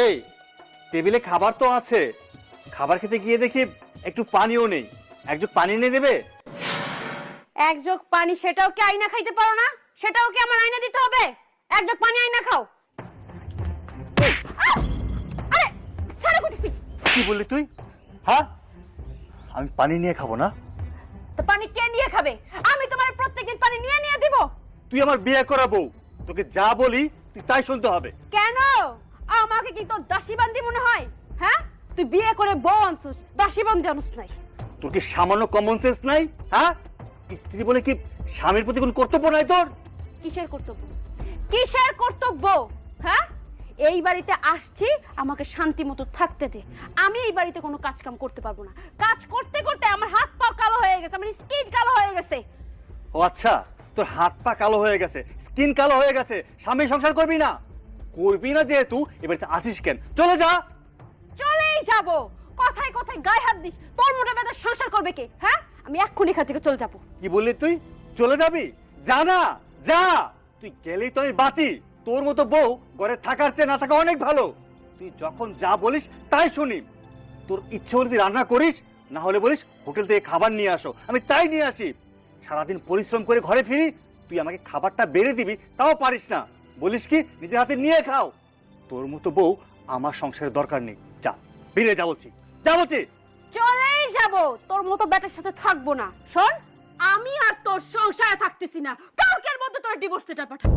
এই টেবিলে খাবার তো আছে। খাবার খেতে গিয়ে দেখি একটু পানিও নেই। একটু পানি নিয়ে দেবে? এক জগ পানি সেটাও কি আইনা খাইতে পারো না? সেটাও কি আমার আইনা দিতে হবে? এক জগ পানি আইনা খাও। আরে ছাড়ো কইতেছি কি বললি তুই? হ্যাঁ? আমি পানি নিয়ে খাব না। তো পানি কে নিয়ে খাবে? আমি তোমার প্রত্যেকদিন পানি নিয়ে নিয়ে দিব। তুই আমার বিয়ে করা বউ তোকে যা বলি তুই তাই শুনতে হবে। কেন? আমাকে কি তোর দাসী বান্দি মনে হয়? হ্যাঁ? তুই বিয়ে করে বউ আনছিস দাসী বান্দি আনস নাই। তোর কি সামান্য কমন সেন্স নাই? হ্যাঁ? স্ত্রী বলে কি স্বামীর প্রতি কোনো কর্তব্য নাই তোর? কিসের কর্তব্য? কিসের কর্তব্য? হ্যাঁ? এই বাড়িতে আসছি আমাকে শান্তি মতো থাকতে দে। আমি এই বাড়িতে কোনো কাজ কাম করতে পারব না। কাজ করতে করতে আমার হাত পা কালো হয়ে গেছে আমার স্কিন কালো হয়ে গেছে। ও আচ্ছা তোর হাত পা কালো হয়ে গেছে স্কিন কালো হয়ে গেছে স্বামী সংসার করবি না? করবি না যেহেতু এবারে আসিস কেন? চলে যা! চলেই যাব! কথায় কথায় গায়ে হাত দিস। তোর মোটা বেদা সংসার করবে কে? হ্যাঁ? আমি এক্ষুনি এখান থেকে চলে যাব। কি বললি তুই? চলে যাবি? যা না! যা! তুই গেলেই তো আমি বাঁচি। তোর মতো বউ ঘরে থাকার চেয়ে না থাকা অনেক ভালো। তুই যখন যা বলিস তাই শুনি। তোর ইচ্ছে হলে তুই রান্না করিস না হলে বলিস হোটেল থেকে খাবার নিয়ে আসো। আমি তাই নিয়ে আসি। সারাদিন পরিশ্রম করে ঘরে ফিরি তুই আমাকে খাবারটা বেড়ে দিবি তাও পারিস না। বলিস কি, নিজের হাতে নিয়ে খাও। তোর মতো বউ আমার সংসারের দরকার নেই। যা, বেরিয়ে যা বলছি। যা বলছি। চলেই যাব। তোর মতো ব্যাটার সাথে থাকব না। শোন, আমি আর তোর সংসারে থাকতেছি না। কালকের মধ্যে তোর ডিভোর্স লেটার পাঠা